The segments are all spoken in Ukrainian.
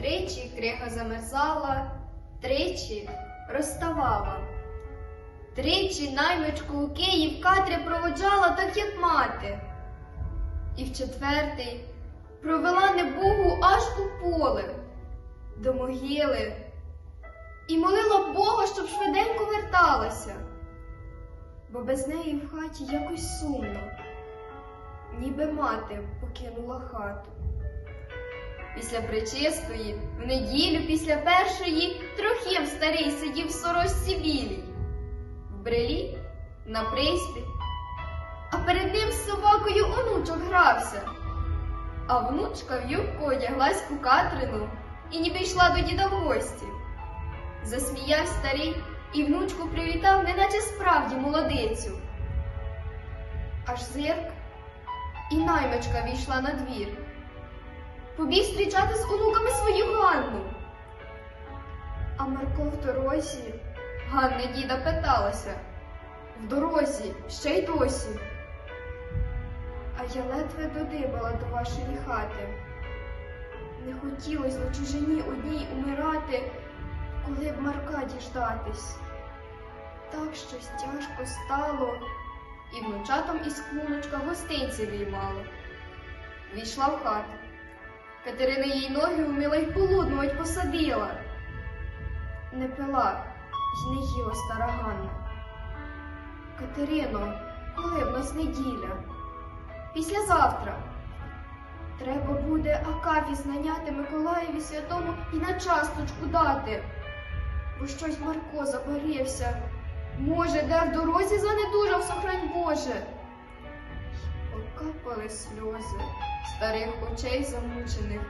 Тричі крига замерзала, тричі розставала. Тричі наймичку у Київ Катря проводжала, так як мати. І в четвертий провела небогу аж у поле, до могили, і молила Бога, щоб швиденько верталася, бо без неї в хаті якось сумно, ніби мати покинула хату. Після причистої, в неділю після першої, трохим старий сидів в сорочці білій, в брелі на приспі, а перед ним з собакою онучок грався. А внучка в юбку одяглась у Катрину і ніби йшла до діда в гості. Засміяв старий і внучку привітав, неначе справді молодицю. Аж зирк, і наймичка війшла на двір. Побіг зустрічати з онуками свою Ганну. А Марко в дорозі Ганна діда питалася. В дорозі, ще й досі. А я ледве додибала до вашої хати. Не хотілось на чужині одній умирати, коли б Марка діждатись. Так щось тяжко стало, і внучатам із клуночка гостинці віймало. Війшла в хату. Катерина їй ноги умила й полуднувать посадила. Не пила й не їла стара Ганна. Катерино, коли в нас неділя? Післязавтра. Треба буде Акафіс наняти Миколаєві святому і на часточку дати. Бо щось Марко забарився. Може, де в дорозі занедужав, сохрань Боже. Покапали сльози старих очей замучених.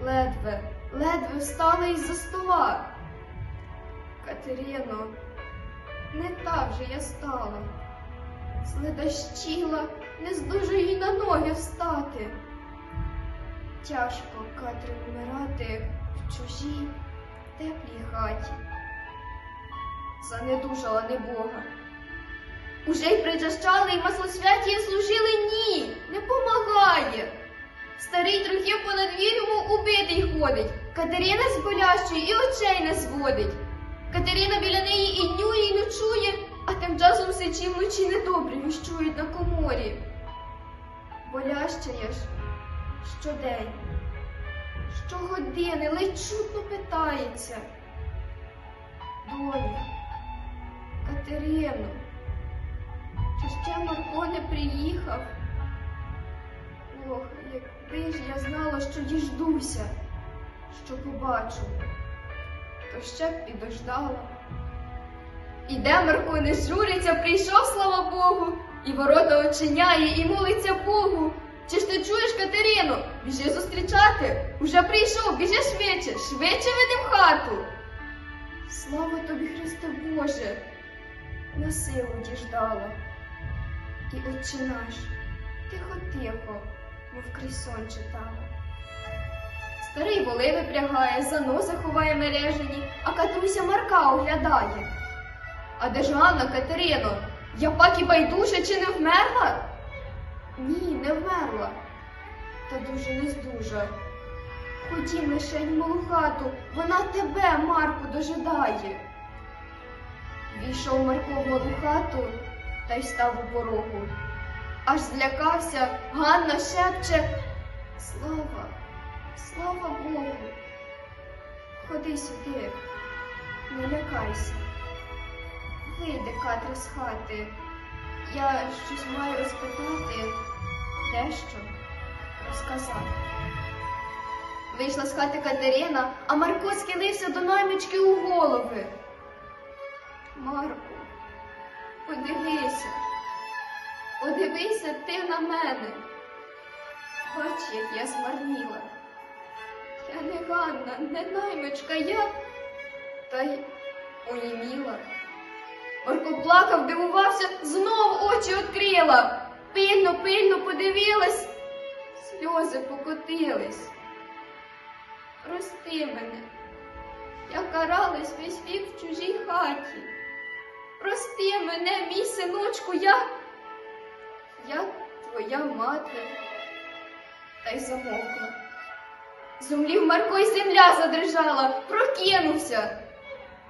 Ледве, ледве встали із-за стола. Катерино, не так же я стала. Зледащила, не здужу їй на ноги встати. Тяжко Катрі вмирати в чужій теплій хаті. Занедужала небога. Уже й причащали, і маслосвяття служили ні, не помагає. Старий трохи по надвір'ю, убитий ходить. Катерина з болящою і очей не зводить. Катерина біля неї і днює, і ночує, а тим часом сичі вночі недобре віщують на коморі. Боляща я ж щодень, щогодини ледь чутно питається. Доню, Катерино, чи ще Марко не приїхав? Ох, якби ж я знала, що діждуся, що побачу, то ще б підождала. Іде Марко, не журиться, прийшов, слава Богу, і ворота очиняє, і молиться Богу. Чи ж ти чуєш, Катерину? Біжи зустрічати. Уже прийшов, біжи швидше, швидше веди в хату. Слава тобі, Христе Боже, на силу діждала. І отче наш, тихо-тихо, мов крізь сон читала. Старий воли випрягає, заноси ховає мережені, а Катруся Марка оглядає. А де ж Ганна, Катерино? Я пак і байдужа чи не вмерла? Ні, не вмерла, та дуже не здужа. Ходім лише в малу хату, вона тебе, Марку, дожидає. Війшов Марко в малу хату та й став у порогу. Аж злякався, Ганна шепче Слава, слава Богу. Ходи сюди, не лякайся. Вийди, Катя, з хати. Я щось маю розпитати, дещо розказати. Вийшла з хати Катерина, а Марко схилився до наймички у голови. Марку, подивися, подивися ти на мене. Бач, як я змарніла. Я не Ганна, не наймичка, я та й оніміла. Марко плакав, дивувався, знов очі відкрила. Пильно, пильно подивилась, сльози покотились. Прости мене, я каралась весь вік в чужій хаті. Прости мене, мій синочку, я, я твоя мати. Та й замовкла. Зумлів Марко і земля задрижала, прокинувся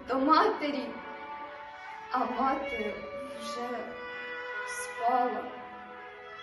до матері, а мати вже спала.